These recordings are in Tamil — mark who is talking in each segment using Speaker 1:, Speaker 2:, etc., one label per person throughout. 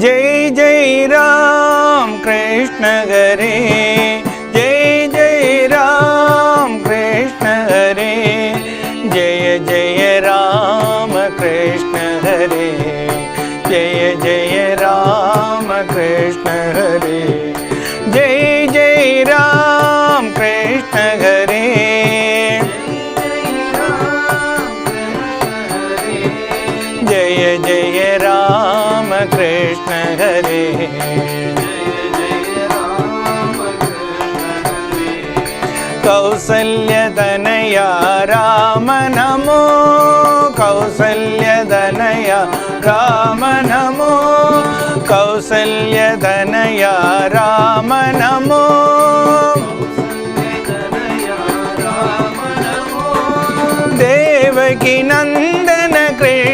Speaker 1: जय जय राम कृष्ण हरे தனயா ராம நமோ கௌசல்ய தனயா ராம நமோ தேவகி நந்தன கிருஷ்ண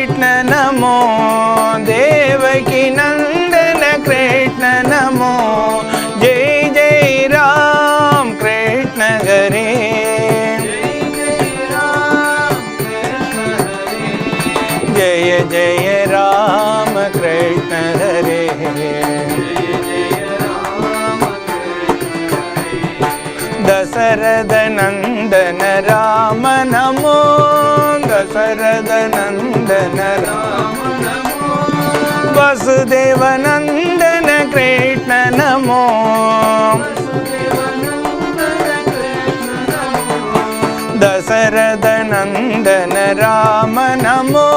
Speaker 1: वसुदेवनन्दन कृष्ण नमो दशरथनन्दन राम नमो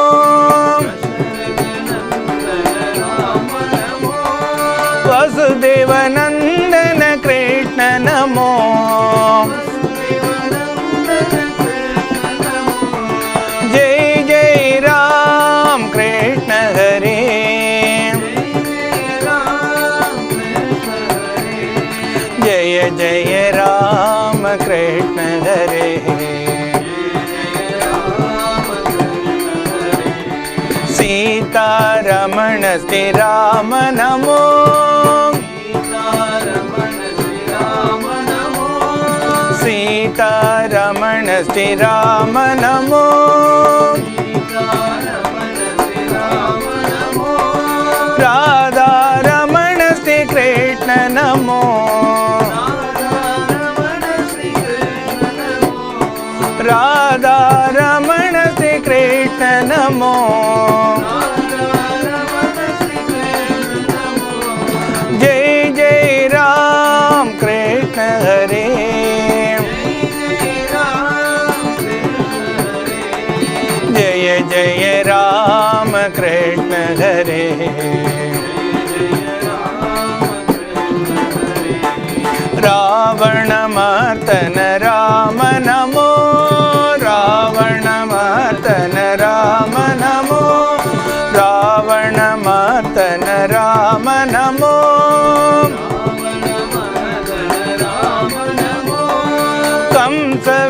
Speaker 1: स्म नमो। सीता रमणस्म नमो सीतारमणस्ति राम नमो।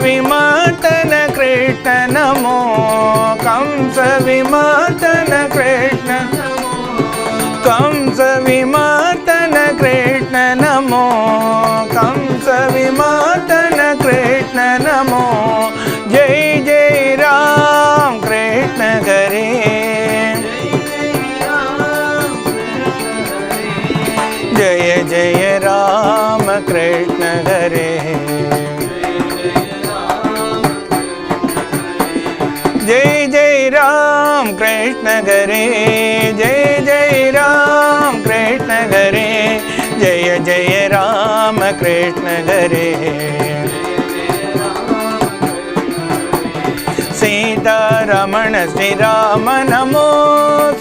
Speaker 1: విమాటన కృష్ణ నమో కంస విమాటన కృష్ణ కంస విమాటన కృష్ణ నమో कृष्ण हरे सीतारमण श्रीराम नमो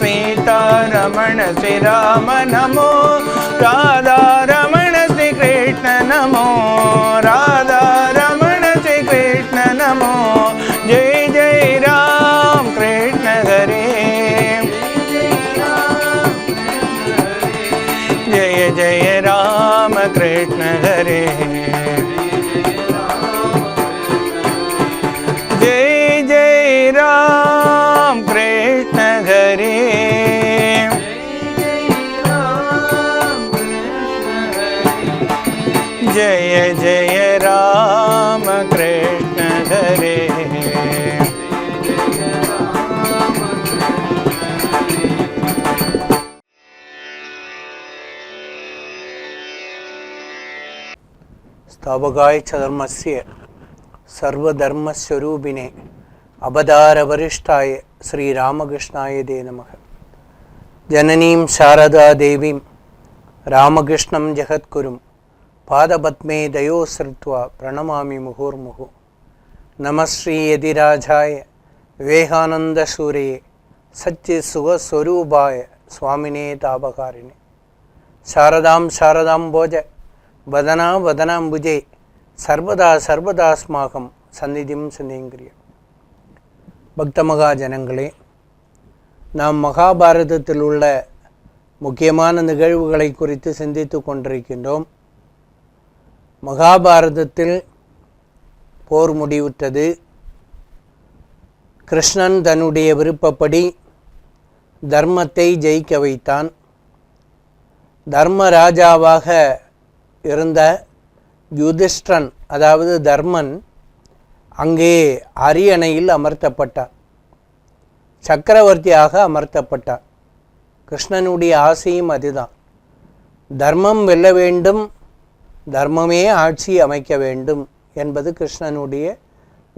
Speaker 1: सीतारमण श्रीराम नमो राधारमण श्रीकृष्ण नमो
Speaker 2: അവകാഴ്ച ധർമ്മസ്യ സർവധർമ്മസ്വരൂപിനെ അവതാരവരിഷ്ഠായ ശ്രീരാമകൃഷ്ണായ ദേ നമ ജനനീം ശാരദാദേവീം രാമകൃഷ്ണം ജഗത്കുരും പാദപത്മേ ദയോസൃത്വ പ്രണമാമി മുഹുർമുഹു നമശ്രീയതിരാജായ വിവേകാനന്ദശൂരയെ സത്യസുഖസ്വരൂപായ സ്വാമിനേ താപകാരിണി ശാരദാം ശാരദാം ഭോജ வதனா வதனாம்புஜே சர்வதா சர்வதாஸ்மாகம் சந்நிதியும் சந்திங்கிரிய பக்தமகா ஜனங்களே நாம் மகாபாரதத்தில் உள்ள முக்கியமான நிகழ்வுகளை குறித்து சிந்தித்து கொண்டிருக்கின்றோம். மகாபாரதத்தில் போர் முடிவுற்றது. கிருஷ்ணன் தன்னுடைய விருப்பப்படி தர்மத்தை ஜெயிக்க வைத்தான். தர்மராஜாவாக இருந்த யுதிஷ்டன் அதாவது தர்மன் அங்கே அரியணையில் அமர்த்தப்பட்டார். சக்கரவர்த்தியாக அமர்த்தப்பட்டார். கிருஷ்ணனுடைய ஆசையும் அதுதான். தர்மம் வெல்ல வேண்டும் தர்மமே ஆட்சி அமைக்க வேண்டும் என்பது கிருஷ்ணனுடைய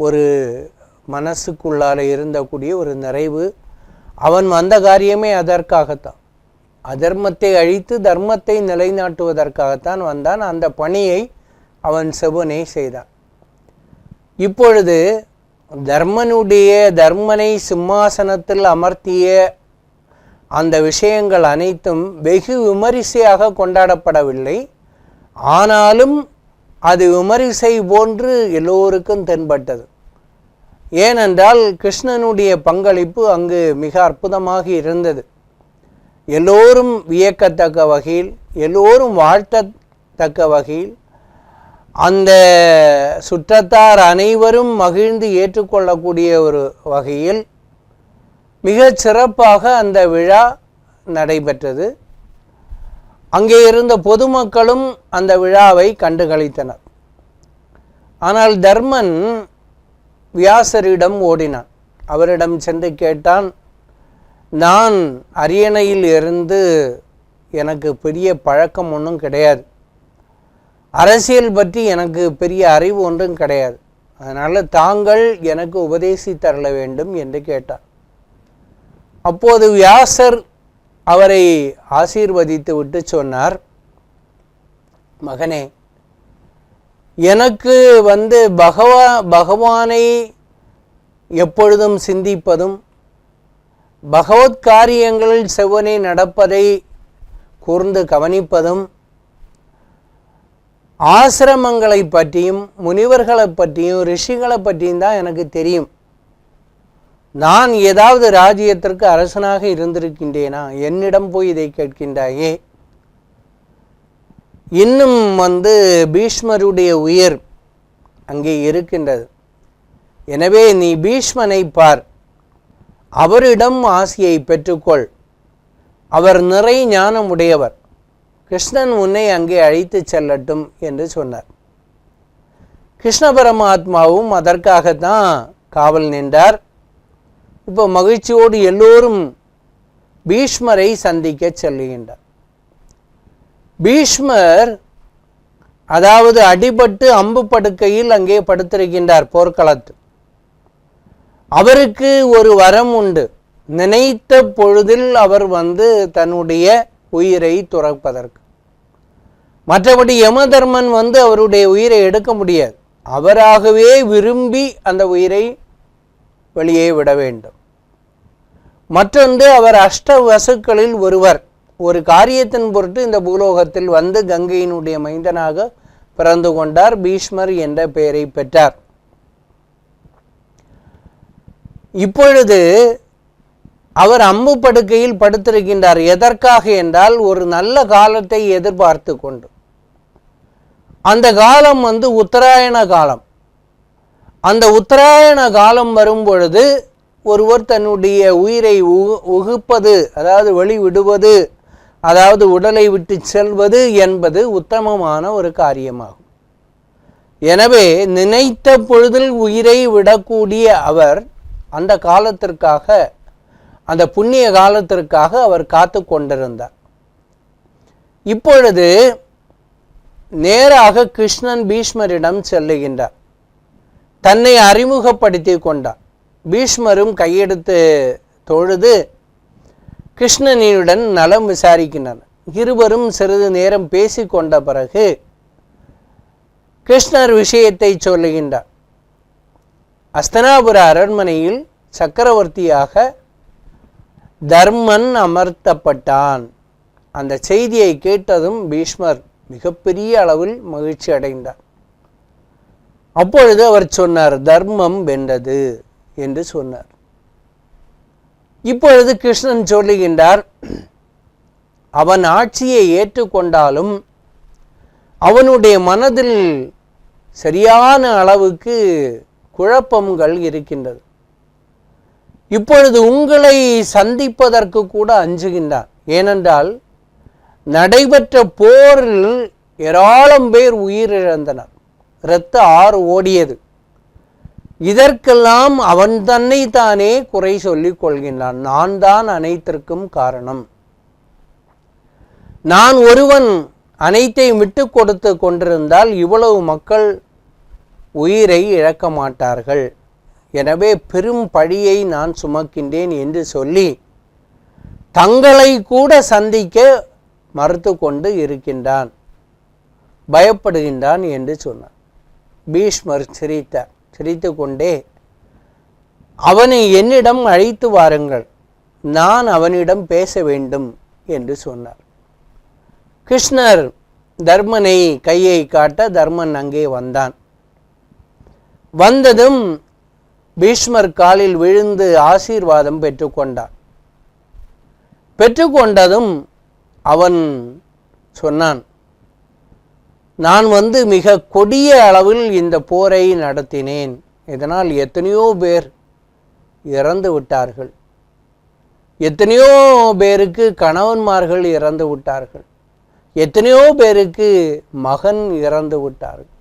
Speaker 2: ஒரு மனசுக்குள்ளால் இருந்தக்கூடிய ஒரு நிறைவு. அவன் வந்த காரியமே அதற்காகத்தான். அதர்மத்தை அழித்து தர்மத்தை நிலைநாட்டுவதற்காகத்தான் வந்தான். அந்த பணியை அவன் செவனே செய்தான். இப்பொழுது தர்மனுடைய தர்மனை சிம்மாசனத்தில் அமர்த்திய அந்த விஷயங்கள் அனைத்தும் வெகு விமரிசையாக கொண்டாடப்படவில்லை. ஆனாலும் அது விமரிசை போன்று எல்லோருக்கும் தென்பட்டது. ஏனென்றால் கிருஷ்ணனுடைய பங்களிப்பு அங்கு மிக அற்புதமாக இருந்தது. எல்லோரும் வியக்கத்தக்க வகையில் எல்லோரும் வாழ்த்தத்தக்க வகையில் அந்த சுற்றத்தார் அனைவரும் மகிழ்ந்து ஏற்றுக்கொள்ளக்கூடிய ஒரு வகையில் மிகச் சிறப்பாக அந்த விழா நடைபெற்றது. அங்கே இருந்த பொதுமக்களும் அந்த விழாவை கண்டுகளித்தனர் ஆனால் தர்மன் வியாசரிடம் ஓடினான். அவரிடம் சென்று கேட்டான் நான் அரியணையில் இருந்து எனக்கு பெரிய பழக்கம் ஒன்றும் கிடையாது. அரசியல் பற்றி எனக்கு பெரிய அறிவு ஒன்றும் கிடையாது. அதனால் தாங்கள் எனக்கு உபதேசித்தரல வேண்டும் என்று கேட்டார். அப்போது வியாசர் அவரை ஆசீர்வதித்து விட்டு சொன்னார் மகனே எனக்கு வந்து பகவா பகவானை எப்பொழுதும் சிந்திப்பதும் பகவத் காரியங்களில் செவ்வனே நடப்பதை கூர்ந்து கவனிப்பதும் ஆசிரமங்களை பற்றியும் முனிவர்களை பற்றியும் ரிஷிகளை பற்றியும் தான் எனக்கு தெரியும். நான் ஏதாவது ராஜ்யத்திற்கு அரசனாக இருந்திருக்கின்றேனா? என்னிடம் போய் இதை கேட்கின்றாயே. இன்னும் வந்து பீஷ்மருடைய உயர் அங்கே இருக்கின்றது. எனவே நீ பீஷ்மனை பார். அவரிடம் ஆசியை பெற்றுக்கொள். அவர் நிறை ஞானம் உடையவர் கிருஷ்ணன் உன்னை அங்கே அழைத்து செல்லட்டும் என்று சொன்னார். கிருஷ்ண பரமாத்மாவும் அதற்காகத்தான் காவல் நின்றார். இப்போ மகிழ்ச்சியோடு எல்லோரும் பீஷ்மரை சந்திக்க செல்லுகின்றார் பீஷ்மர் அதாவது அடிபட்டு அம்பு படுக்கையில் அங்கே படுத்திருக்கின்றார் போர்க்களத்தில். அவருக்கு ஒரு வரம் உண்டு. நினைத்த பொழுதில் அவர் வந்து தன்னுடைய உயிரை துறப்பதற்கு. மற்றபடி யமதர்மன் வந்து அவருடைய உயிரை எடுக்க முடியாது. அவராகவே விரும்பி அந்த உயிரை வெளியே விட வேண்டும். மற்றொன்று அவர் அஷ்ட வசுக்களில் ஒருவர். ஒரு காரியத்தின் பொருட்டு இந்த பூலோகத்தில் வந்து கங்கையினுடைய மைந்தனாக பிறந்து கொண்டார். பீஷ்மர் என்ற பெயரை பெற்றார். இப்பொழுது அவர் அம்பு படுக்கையில் படுத்திருக்கின்றார். எதற்காக என்றால் ஒரு நல்ல காலத்தை எதிர்பார்த்து கொண்டு. அந்த காலம் வந்து உத்தராயண காலம். அந்த உத்தராயண காலம் வரும் பொழுது ஒருவர் தன்னுடைய உயிரை உகு- உகுப்பது அதாவது வெளிவிடுவது அதாவது உடலை விட்டு செல்வது என்பது உத்தமமான ஒரு காரியமாகும். எனவே நினைத்த பொழுதில் உயிரை விடக்கூடிய அவர் அந்த காலத்திற்காக அந்த புண்ணிய காலத்திற்காக அவர் காத்து கொண்டிருந்தார். இப்பொழுது நேராக கிருஷ்ணன் பீஷ்மரிடம் செல்லுகின்றார். தன்னை அறிமுகப்படுத்தி கொண்டார். பீஷ்மரும் கையெடுத்து தொழுது கிருஷ்ணனியுடன் நலம் விசாரிக்கின்றனர். இருவரும் சிறிது நேரம் பேசிக்கொண்ட பிறகு கிருஷ்ணர் விஷயத்தை சொல்லுகின்றார். அஸ்தனாபுர அரண்மனையில் சக்கரவர்த்தியாக தர்மன் அமர்த்தப்பட்டான். அந்த செய்தியை கேட்டதும் பீஷ்மர் மிகப்பெரிய அளவில் மகிழ்ச்சி அடைந்தார். அப்பொழுது அவர் சொன்னார் தர்மம் வென்றது என்று சொன்னார். இப்பொழுது கிருஷ்ணன் சொல்லுகின்றார் அவன் ஆட்சியை ஏற்றுக்கொண்டாலும் அவனுடைய மனதில் சரியான அளவுக்கு குழப்பங்கள் இருக்கின்றது. இப்பொழுது உங்களை சந்திப்பதற்கு கூட அஞ்சுகின்றான் ஏனென்றால் நடைபெற்ற போரில் ஏராளம் பேர் உயிரிழந்தனர். இரத்த ஆறு ஓடியது. இதற்கெல்லாம் அவன் தன்னை தானே குறை சொல்லிக் கொள்கின்றான். நான் தான் அனைத்திற்கும் காரணம். நான் ஒருவன் அனைத்தையும் விட்டு கொடுத்து கொண்டிருந்தால் இவ்வளவு மக்கள் உயிரை இழக்க மாட்டார்கள். எனவே பெரும் பழியை நான் சுமக்கின்றேன் என்று சொல்லி தங்களை கூட சந்திக்க மறுத்து கொண்டு இருக்கின்றான். பயப்படுகின்றான் என்று சொன்னார் பீஷ்மர் சிரித்தார் சிரித்து கொண்டே அவனை என்னிடம் அழைத்து வாருங்கள். நான் அவனிடம் பேச வேண்டும் என்று சொன்னார். கிருஷ்ணர் தர்மனை கையை காட்ட தர்மன் அங்கே வந்தான். வந்ததும் பீஷ்மர் காலில் விழுந்து ஆசீர்வாதம் பெற்றுக்கொண்டான். பெற்றுக்கொண்டதும் அவன் சொன்னான் நான் வந்து மிக கொடிய அளவில் இந்த போரை நடத்தினேன். இதனால் எத்தனையோ பேர் இறந்து விட்டார்கள். எத்தனையோ பேருக்கு கணவன்மார்கள் இறந்து விட்டார்கள். எத்தனையோ பேருக்கு மகன் இறந்து விட்டார்கள்.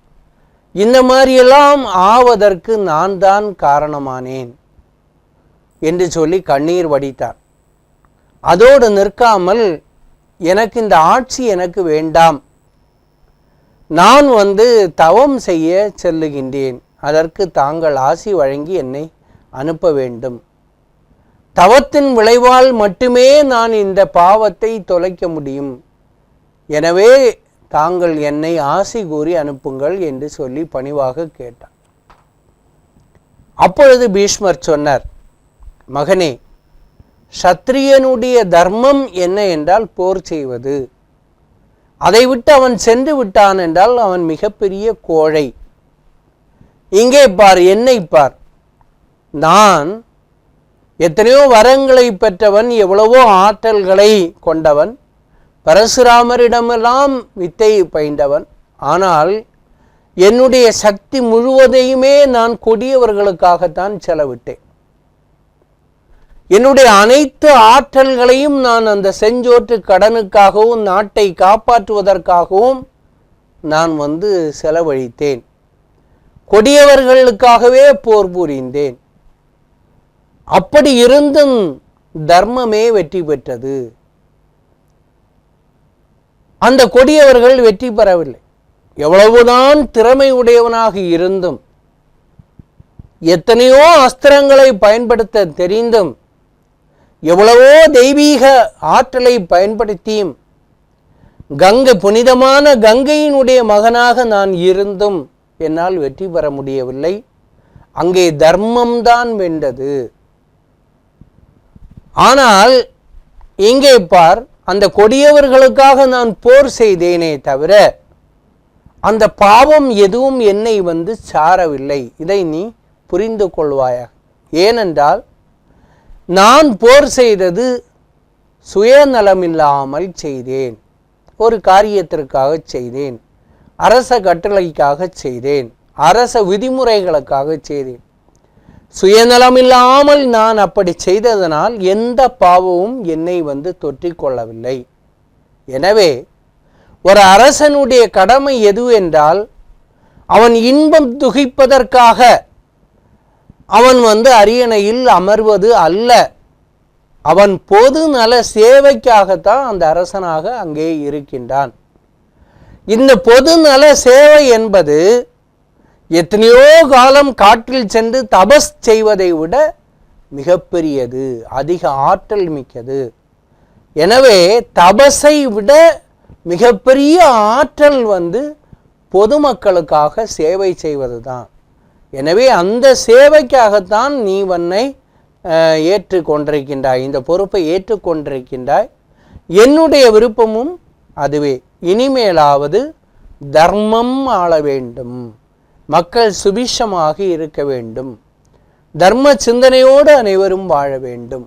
Speaker 2: இந்த மாதிரியெல்லாம் ஆவதற்கு நான் தான் காரணமானேன் என்று சொல்லி கண்ணீர் வடித்தார். அதோடு நிற்காமல் எனக்கு இந்த ஆட்சி எனக்கு வேண்டாம். நான் வந்து தவம் செய்ய செல்லுகின்றேன். அதற்கு தாங்கள் ஆசி வழங்கி என்னை அனுப்ப வேண்டும். தவத்தின் விளைவால் மட்டுமே நான் இந்த பாவத்தை தொலைக்க முடியும். எனவே தாங்கள் என்னை ஆசி கூறி அனுப்புங்கள் என்று சொல்லி பணிவாக கேட்டான். அப்பொழுது பீஷ்மர் சொன்னார் மகனே சத்திரியனுடைய தர்மம் என்ன என்றால் போர் செய்வது. அதை விட்டு அவன் சென்று விட்டான் என்றால் அவன் மிகப்பெரிய கோழை. இங்கே பார் என்னை பார். நான் எத்தனையோ வரங்களை பெற்றவன் எவ்வளவோ ஆற்றல்களை கொண்டவன். பரசுராமரிடமெல்லாம் வித்தை பயின்றவன். ஆனால் என்னுடைய சக்தி முழுவதையுமே நான் கொடியவர்களுக்காகத்தான் செலவிட்டேன். என்னுடைய அனைத்து ஆற்றல்களையும் நான் அந்த செஞ்சோற்று கடனுக்காகவும் நாட்டை காப்பாற்றுவதற்காகவும் நான் வந்து செலவழித்தேன். கொடியவர்களுக்காகவே போர் புரிந்தேன். அப்படி இருந்தும் தர்மமே வெற்றி பெற்றது. அந்த கொடியவர்கள் வெற்றி பெறவில்லை. எவ்வளவுதான் திறமை உடையவனாக இருந்தும் எத்தனையோ அஸ்திரங்களை பயன்படுத்த தெரிந்தும் எவ்வளவோ தெய்வீக ஆற்றலை பயன்படுத்தியும் கங்கை புனிதமான கங்கையினுடைய மகனாக நான் இருந்தும் என்னால் வெற்றி பெற முடியவில்லை. அங்கே தர்மம்தான் வென்றது. ஆனால் இங்கே பார் அந்த கொடியவர்களுக்காக நான் போர் செய்தேனே தவிர அந்த பாவம் எதுவும் என்னை வந்து சாரவில்லை. இதை நீ புரிந்து கொள்வாயாக. ஏனென்றால் நான் போர் செய்தது சுயநலமில்லாமல் செய்தேன். ஒரு காரியத்திற்காக செய்தேன். அரச கட்டளைக்காக செய்தேன். அரச விதிமுறைகளுக்காக செய்தேன். சுயநலமில்லாமல் நான் அப்படி செய்ததனால் எந்த பாவமும் என்னை வந்து தொற்றிக்கொள்ளவில்லை. எனவே ஒரு அரசனுடைய கடமை எது என்றால் அவன் இன்பம் துகிப்பதற்காக அவன் வந்து அரியணையில் அமர்வது அல்ல. அவன் பொது நல சேவைக்காகத்தான் அந்த அரசனாக அங்கே இருக்கின்றான். இந்த பொது நல சேவை என்பது எத்தனையோ காலம் காட்டில் சென்று தபஸ் செய்வதை விட மிகப்பெரியது அதிக ஆற்றல் மிக்கது. எனவே தபஸை விட மிகப்பெரிய ஆற்றல் வந்து பொதுமக்களுக்காக சேவை செய்வது தான் எனவே அந்த சேவைக்காகத்தான் நீ வன்னை ஏற்றுக்கொண்டிருக்கின்றாய் இந்த பொறுப்பை ஏற்றுக்கொண்டிருக்கின்றாய். என்னுடைய விருப்பமும் அதுவே. இனிமேலாவது தர்மம் ஆள வேண்டும். மக்கள் சுபிஷமாக இருக்க வேண்டும். தர்ம சிந்தனையோடு அனைவரும் வாழ வேண்டும்.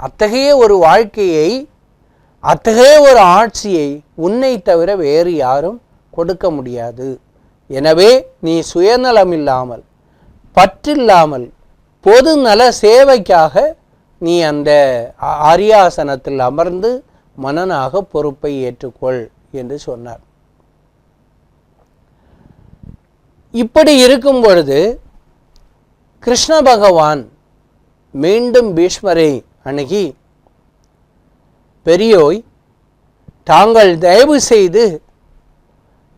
Speaker 2: அத்தகைய ஒரு வாழ்க்கையை அத்தகைய ஒரு ஆட்சியை உன்னை தவிர வேறு யாரும் கொடுக்க முடியாது. எனவே நீ சுயநலம் இல்லாமல் பற்றில்லாமல் பொது நல சேவைக்காக நீ அந்த அரியாசனத்தில் அமர்ந்து மனனாக பொறுப்பை ஏற்றுக்கொள் என்று சொன்னார். இப்படி இருக்கும் பொழுது கிருஷ்ண பகவான் மீண்டும் பீஷ்மரை அணுகி பெரியோய் தாங்கள் தயவு செய்து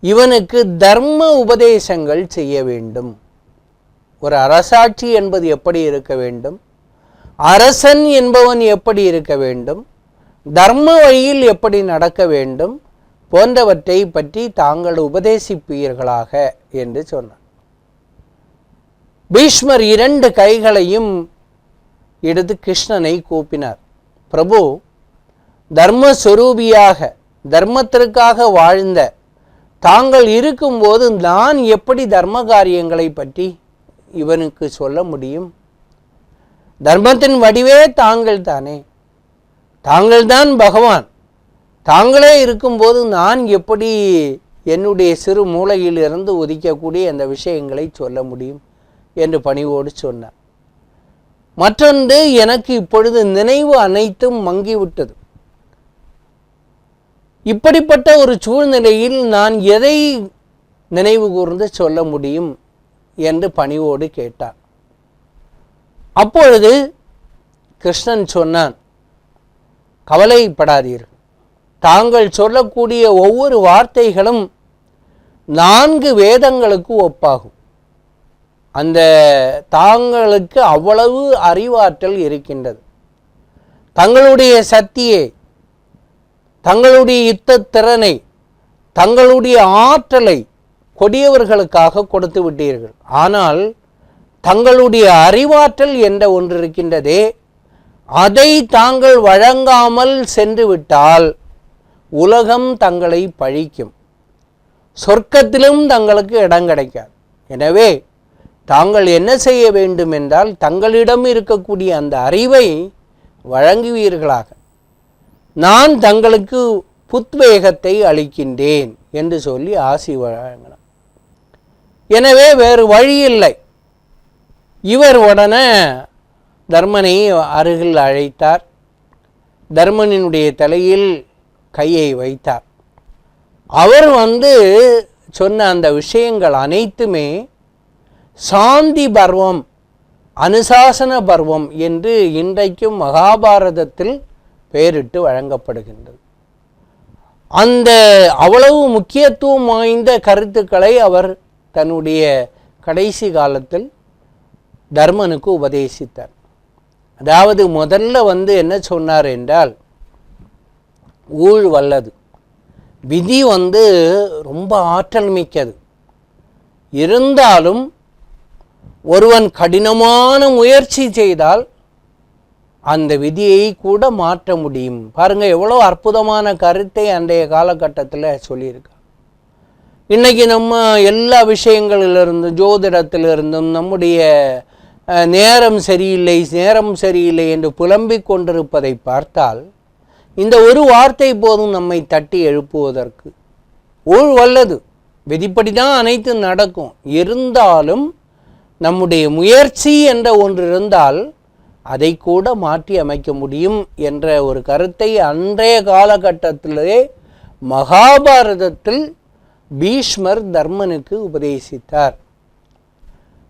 Speaker 2: இவனுக்கு தர்ம உபதேசங்கள் செய்ய வேண்டும். ஒரு அரசாட்சி என்பது எப்படி இருக்க வேண்டும்? அரசன் என்பவன் எப்படி இருக்க வேண்டும்? தர்ம வழியில் எப்படி நடக்க வேண்டும்? போன்றவற்றை பற்றி தாங்கள் உபதேசிப்பீர்களாக. என்று சொன்னார். பீஷ்மர் இரண்டு கைகளையும் எடுத்து கிருஷ்ணனை கூப்பினார். பிரபு தர்மஸ்வரூபியாக தர்மத்திற்காக வாழ்ந்த தாங்கள் இருக்கும்போது நான் எப்படி தர்ம காரியங்களை பற்றி இவனுக்கு சொல்ல முடியும்? தர்மத்தின் வடிவே தாங்கள் தானே. தாங்கள்தான் பகவான். தாங்களே இருக்கும்போது நான் எப்படி என்னுடைய சிறு மூளையிலிருந்து உதிக்கக்கூடிய அந்த விஷயங்களை சொல்ல முடியும் என்று பணிவோடு சொன்னார். மற்றொன்று எனக்கு இப்பொழுது நினைவு அனைத்தும் மங்கிவிட்டது. இப்படிப்பட்ட ஒரு சூழ்நிலையில் நான் எதை நினைவு கூர்ந்து சொல்ல முடியும் என்று பணிவோடு கேட்டார். அப்பொழுது கிருஷ்ணன் சொன்னான் கவலைப்படாதீர்கள். தாங்கள் சொல்லக்கூடிய ஒவ்வொரு வார்த்தைகளும் நான்கு வேதங்களுக்கு ஒப்பாகும். அந்த தாங்களுக்கு அவ்வளவு அறிவாற்றல் இருக்கின்றது. தங்களுடைய சக்தியை தங்களுடைய யுத்த திறனை தங்களுடைய ஆற்றலை கொடியவர்களுக்காக கொடுத்து விட்டீர்கள். ஆனால் தங்களுடைய அறிவாற்றல் என்ற ஒன்று இருக்கின்றதே அதை தாங்கள் வழங்காமல் சென்று விட்டால் உலகம் தங்களை பழிக்கும். சொர்க்கத்திலும் தங்களுக்கு இடம் கிடைக்காது. எனவே தாங்கள் என்ன செய்ய வேண்டும் என்றால் தங்களிடம் இருக்கக்கூடிய அந்த அறிவை வழங்குவீர்களாக. நான் தங்களுக்கு புத்வேகத்தை அளிக்கின்றேன் என்று சொல்லி ஆசி வழங்கினார் எனவே வேறு வழி இல்லை. இவர் உடனே தர்மனை அருகில் அழைத்தார். தர்மனினுடைய தலையில் கையை வைத்தார். அவர் வந்து சொன்ன அந்த விஷயங்கள் அனைத்துமே சாந்தி பர்வம் அனுசாசன பர்வம் என்று இன்றைக்கும் மகாபாரதத்தில் பெயரிட்டு வழங்கப்படுகின்றது. அந்த அவ்வளவு முக்கியத்துவம் வாய்ந்த கருத்துக்களை அவர் தன்னுடைய கடைசி காலத்தில் தர்மனுக்கு உபதேசித்தார். அதாவது முதல்ல வந்து என்ன சொன்னார் என்றால் ஊழ் வல்லது விதி வந்து ரொம்ப ஆற்றல் மிக்கது. இருந்தாலும் ஒருவன் கடினமான முயற்சி செய்தால் அந்த விதியை கூட மாற்ற முடியும். பாருங்கள் எவ்வளோ அற்புதமான கருத்தை அன்றைய காலகட்டத்தில் சொல்லியிருக்காங்க இன்றைக்கி நம்ம எல்லா விஷயங்களிலிருந்தும் ஜோதிடத்திலிருந்தும் நம்முடைய நேரம் சரியில்லை நேரம் சரியில்லை என்று புலம்பிக் கொண்டிருப்பதை பார்த்தால் இந்த ஒரு வார்த்தை போதும் நம்மை தட்டி எழுப்புவதற்கு. ஊழ் வல்லது. விதிப்படி தான் அனைத்தும் நடக்கும். இருந்தாலும் நம்முடைய முயற்சி என்ற ஒன்று இருந்தால் அதை கூட மாற்றி அமைக்க முடியும் என்ற ஒரு கருத்தை அன்றைய காலகட்டத்திலே மகாபாரதத்தில் பீஷ்மர் தர்மனுக்கு உபதேசித்தார்.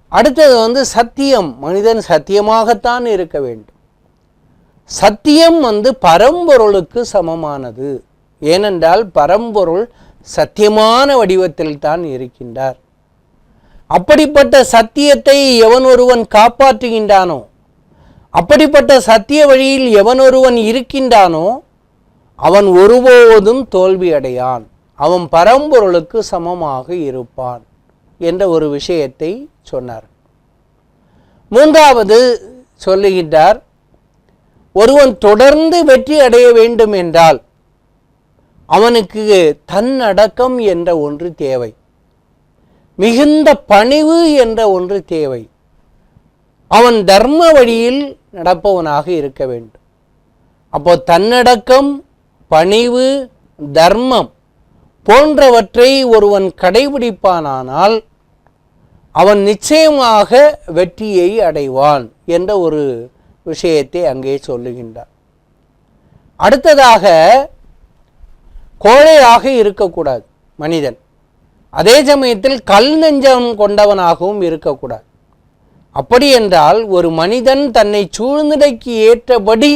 Speaker 2: அடுத்தது வந்து சத்தியம். மனிதன் சத்தியமாகத்தான் இருக்க வேண்டும். சத்தியம் வந்து பரம்பொருளுக்கு சமமானது. ஏனென்றால் பரம்பொருள் சத்தியமான வடிவத்தில் தான் இருக்கின்றார். அப்படிப்பட்ட சத்தியத்தை எவன் ஒருவன் காப்பாற்றுகின்றானோ அப்படிப்பட்ட சத்திய வழியில் எவன் ஒருவன் இருக்கின்றானோ அவன் ஒருபோதும் தோல்வி அடையான் அவன் பரம்பொருளுக்கு சமமாக இருப்பான் என்ற ஒரு விஷயத்தை சொன்னார். மூன்றாவது சொல்லுகின்றார் ஒருவன் தொடர்ந்து வெற்றி அடைய வேண்டும் என்றால் அவனுக்கு தன்னடக்கம் என்ற ஒன்று தேவை. மிகுந்த பணிவு என்ற ஒன்று தேவை. அவன் தர்ம வழியில் நடப்பவனாக இருக்க வேண்டும். அப்போ தன்னடக்கம் பணிவு தர்மம் போன்றவற்றை ஒருவன் கடைபிடிப்பானானால் அவன் நிச்சயமாக வெற்றியை அடைவான் என்ற ஒரு விஷயத்தை அங்கே சொல்லுகின்றார். அடுத்ததாக கோழையாக இருக்கக்கூடாது மனிதன். அதே சமயத்தில் கல் நெஞ்சம் கொண்டவனாகவும் இருக்கக்கூடாது. அப்படி என்றால் ஒரு மனிதன் தன்னை சூழ்நிலைக்கு ஏற்றபடி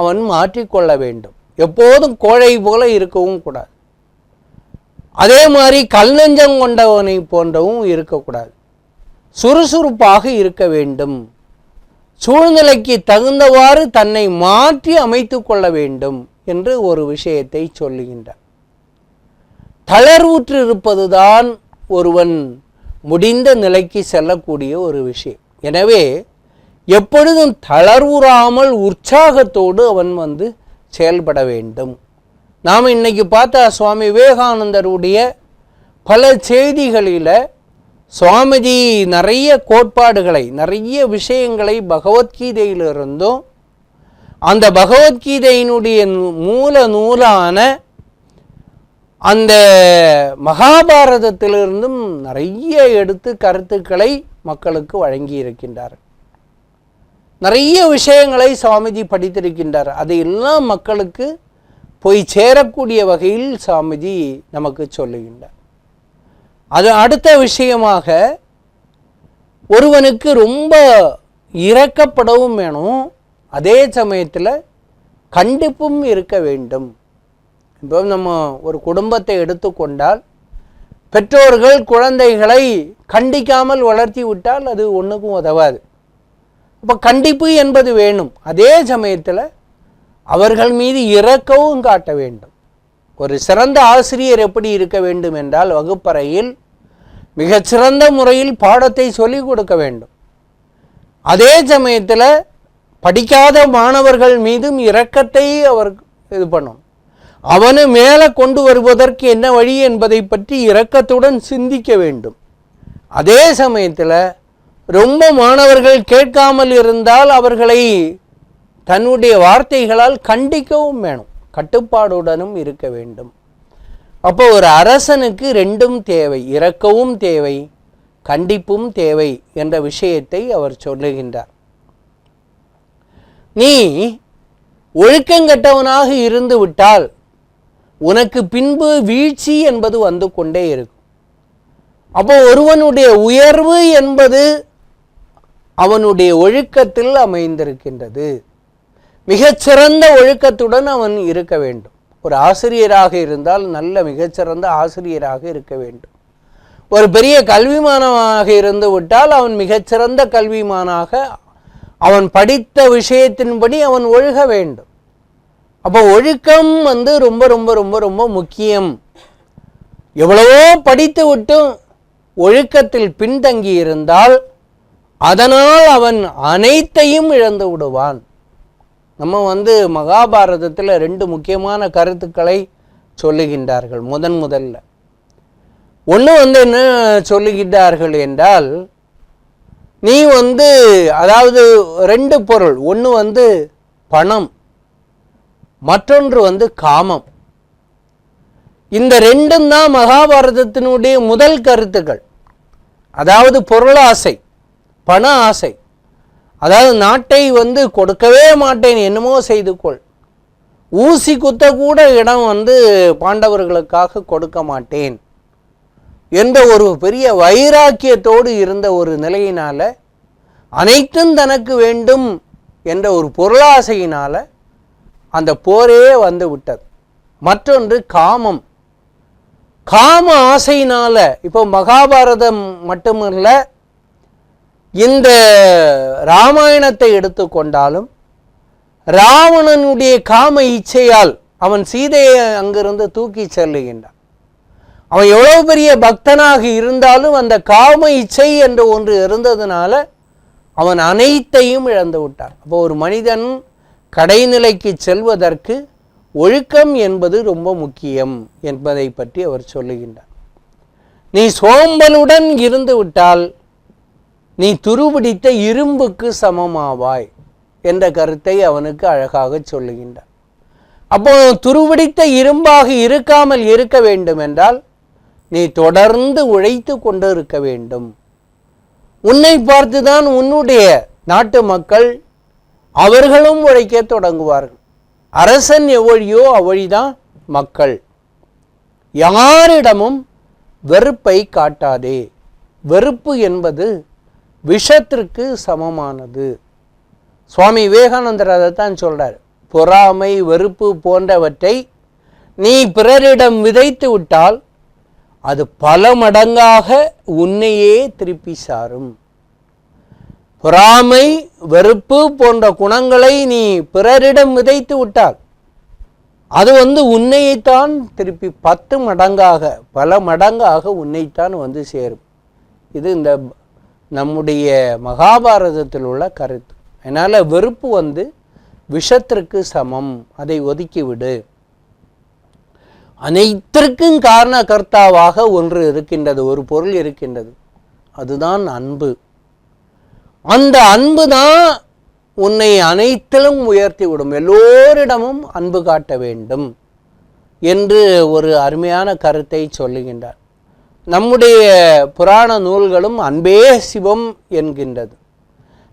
Speaker 2: அவன் மாற்றிக்கொள்ள வேண்டும். எப்போதும் கோழை போல இருக்கவும் கூடாது. அதே மாதிரி கல் நெஞ்சம் கொண்டவனை போன்றவும் இருக்கக்கூடாது. சுறுசுறுப்பாக இருக்க வேண்டும். சூழ்நிலைக்கு தகுந்தவாறு தன்னை மாற்றி அமைத்து கொள்ள வேண்டும் என்று ஒரு விஷயத்தை சொல்லுகின்றார். தளர்வுற்று இருப்பதுதான் ஒருவன் முடிந்த நிலைக்கு செல்லக்கூடிய ஒரு விஷயம். எனவே எப்பொழுதும் தளர்வுறாமல் உற்சாகத்தோடு அவன் வந்து செயல்பட வேண்டும். நாம் இன்னைக்கு பார்த்தா சுவாமி விவேகானந்தருடைய பல செய்திகளில் சுவாமிஜி நிறைய கோட்பாடுகளை நிறைய விஷயங்களை பகவத்கீதையிலிருந்தும் அந்த பகவத்கீதையினுடைய நூ- மூல நூலான அந்த மகாபாரதத்திலிருந்தும் நிறைய எடுத்து கருத்துக்களை மக்களுக்கு வழங்கி இருக்கின்றார் நிறைய விஷயங்களை சுவாமிஜி படித்திருக்கின்றார். அதையெல்லாம் மக்களுக்கு போய் சேரக்கூடிய வகையில் சுவாமிஜி நமக்கு சொல்லுகின்றார். அது அடுத்த விஷயமாக ஒருவனுக்கு ரொம்ப இறக்கப்படவும் வேணும். அதே சமயத்தில் கண்டிப்பும் இருக்க வேண்டும். இப்போ நம்ம ஒரு குடும்பத்தை எடுத்துக்கொண்டால் பெற்றோர்கள் குழந்தைகளை கண்டிக்காமல் வளர்த்தி விட்டால் அது ஒன்றுக்கும் உதவாது. அப்போ கண்டிப்பு என்பது வேணும். அதே சமயத்தில் அவர்கள் மீது இறக்கவும் காட்ட வேண்டும். ஒரு சிறந்த ஆசிரியர் எப்படி இருக்க வேண்டும் என்றால் வகுப்பறையில் மிகச்சிறந்த முறையில் பாடத்தை சொல்லிக் கொடுக்க வேண்டும். அதே சமயத்தில் படிக்காத மாணவர்கள் மீதும் இரக்கத்தை அவர் இது பண்ணும். அவனை மேலே கொண்டு வருவதற்கு என்ன வழி என்பதை பற்றி இரக்கத்துடன் சிந்திக்க வேண்டும். அதே சமயத்தில் ரொம்ப மாணவர்கள் கேட்காமல் இருந்தால் அவர்களை தன்னுடைய வார்த்தைகளால் கண்டிக்கவும் வேணும். கட்டுப்பாடுடனும் இருக்க வேண்டும். அப்போ ஒரு அரசனுக்கு ரெண்டும் தேவை இறக்கவும் தேவை கண்டிப்பும் தேவை என்ற விஷயத்தை அவர் சொல்லுகின்றார். நீ ஒழுக்கங்கெட்டவனாக இருந்து விட்டால் உனக்கு பின்பு வீழ்ச்சி என்பது வந்து கொண்டே இருக்கும். அப்போ ஒருவனுடைய உயர்வு என்பது அவனுடைய ஒழுக்கத்தில் அமைந்திருக்கின்றது. மிகச்சிறந்த ஒழுக்கத்துடன் அவன் இருக்க வேண்டும். ஒரு ஆசிரியராக இருந்தால் நல்ல மிகச்சிறந்த ஆசிரியராக இருக்க வேண்டும். ஒரு பெரிய கல்விமானமாக இருந்து விட்டால் அவன் மிகச்சிறந்த கல்விமானாக அவன் படித்த விஷயத்தின்படி அவன் ஒழுக வேண்டும். அப்போ ஒழுக்கம் வந்து ரொம்ப ரொம்ப ரொம்ப ரொம்ப முக்கியம். எவ்வளவோ படித்து விட்டும் ஒழுக்கத்தில் பின்தங்கி இருந்தால் அதனால் அவன் அனைத்தையும் இழந்து விடுவான். நம்ம வந்து மகாபாரதத்தில் ரெண்டு முக்கியமான கருத்துக்களை சொல்லுகின்றார்கள் முதன் முதல்ல. ஒன்று வந்து என்ன சொல்லுகின்றார்கள் என்றால் நீ வந்து அதாவது ரெண்டு பொருள். ஒன்று வந்து பணம் மற்றொன்று வந்து காமம். இந்த ரெண்டும் தான் மகாபாரதத்தினுடைய முதல் கருத்துக்கள். அதாவது பொருளாசை பண ஆசை. அதாவது நாட்டை வந்து கொடுக்கவே மாட்டேன் என்னமோ செய்து கொள். ஊசி குத்த கூட இடம் வந்து பாண்டவர்களுக்காக கொடுக்க மாட்டேன். என்ற ஒரு பெரிய வைராக்கியத்தோடு இருந்த ஒரு நிலையினால் அனைத்தும் தனக்கு வேண்டும் என்ற ஒரு பொருளாசையினால் அந்த போரே வந்து விட்டது. மற்றொன்று காமம். காம ஆசையினால் இப்போ மகாபாரதம் மட்டுமல்ல இந்த ராமாயணத்தை எடுத்துக்கொண்டாலும் ராவணனுடைய காம இச்சையால் அவன் சீதையை அங்கிருந்து தூக்கி செல்லுகின்றான். அவன் எவ்வளவு பெரிய பக்தனாக இருந்தாலும் அந்த காம இச்சை என்ற ஒன்று இருந்ததுனால அவன் அனைத்தையும் இழந்து விட்டான். அப்போ ஒரு மனிதன் கடைநிலைக்கு செல்வதற்கு ஒழுக்கம் என்பது ரொம்ப முக்கியம் என்பதை பற்றி அவர் சொல்லுகின்றார். நீ சோம்பலுடன் இருந்து விட்டால் நீ துருபிடித்த இரும்புக்கு சமமாவாய் என்ற கருத்தை அவனுக்கு அழகாக சொல்லுகின்றார் அப்போ துருபிடித்த இரும்பாக இருக்காமல் இருக்க வேண்டும் என்றால் நீ தொடர்ந்து உழைத்து கொண்டு இருக்க வேண்டும். உன்னை பார்த்துதான் உன்னுடைய நாட்டு மக்கள் அவர்களும் உழைக்க தொடங்குவார்கள். அரசன் எவ்வழியோ அவ்வழிதான் மக்கள். யாரிடமும் வெறுப்பை காட்டாதே. வெறுப்பு என்பது விஷத்திற்கு சமமானது. சுவாமி விவேகானந்தர் தான் சொல்கிறார் பொறாமை வெறுப்பு போன்றவற்றை நீ பிறரிடம் விதைத்து விட்டால் அது பல மடங்காக உன்னையே திருப்பி சாரும். பொறாமை வெறுப்பு போன்ற குணங்களை நீ பிறரிடம் விதைத்து விட்டால் அது வந்து உன்னையைத்தான் திருப்பி பத்து மடங்காக பல மடங்காக உன்னைத்தான் வந்து சேரும். இது இந்த நம்முடைய மகாபாரதத்தில் உள்ள கருத்து. அதனால் வெறுப்பு வந்து விஷத்திற்கு சமம் அதை ஒதுக்கிவிடு. அனைத்திற்கும் காரண கர்த்தாவாக ஒன்று இருக்கின்றது ஒரு பொருள் இருக்கின்றது. அதுதான் அன்பு. அந்த அன்பு தான் உன்னை அனைத்திலும் உயர்த்தி விடும் எல்லோரிடமும் அன்பு காட்ட வேண்டும் என்று ஒரு அருமையான கருத்தை சொல்லுகின்றார். நம்முடைய புராண நூல்களும் அன்பே சிவம் என்கின்றது.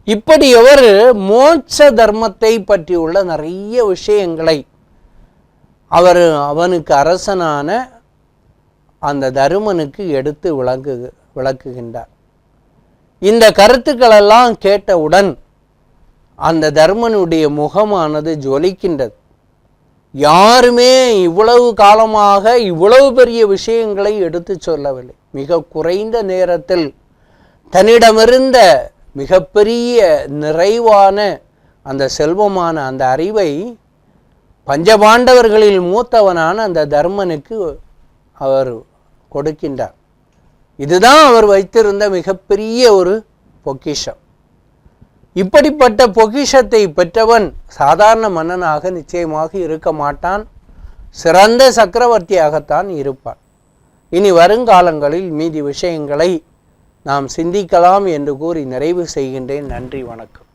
Speaker 2: இப்படி அவர் மோட்ச தர்மத்தை பற்றியுள்ள நிறைய விஷயங்களை அவர் அவனுக்கு அரசனான அந்த தருமனுக்கு எடுத்து விளங்கு விளக்குகின்றார். இந்த கருத்துக்களெல்லாம் கேட்டவுடன் அந்த தர்மனுடைய முகமானது ஜொலிக்கின்றது. யாருமே இவ்வளவு காலமாக இவ்வளவு பெரிய விஷயங்களை எடுத்து சொல்லவில்லை. மிக குறைந்த நேரத்தில் தன்னிடமிருந்த மிகப்பெரிய நிறைவான அந்த செல்வமான அந்த அறிவை பஞ்சபாண்டவர்களில் மூத்தவனான அந்த தர்மனுக்கு அவர் கொடுக்கின்றார். இதுதான் அவர் வைத்திருந்த மிகப்பெரிய ஒரு பொக்கிஷம். இப்படிப்பட்ட பொக்கிஷத்தை பெற்றவன் சாதாரண மன்னனாக நிச்சயமாக இருக்க மாட்டான். சிறந்த சக்கரவர்த்தியாகத்தான் இருப்பான். இனி வருங்காலங்களில் மீதி விஷயங்களை நாம் சிந்திக்கலாம் என்று கூறி நிறைவு செய்கின்றேன். நன்றி வணக்கம்.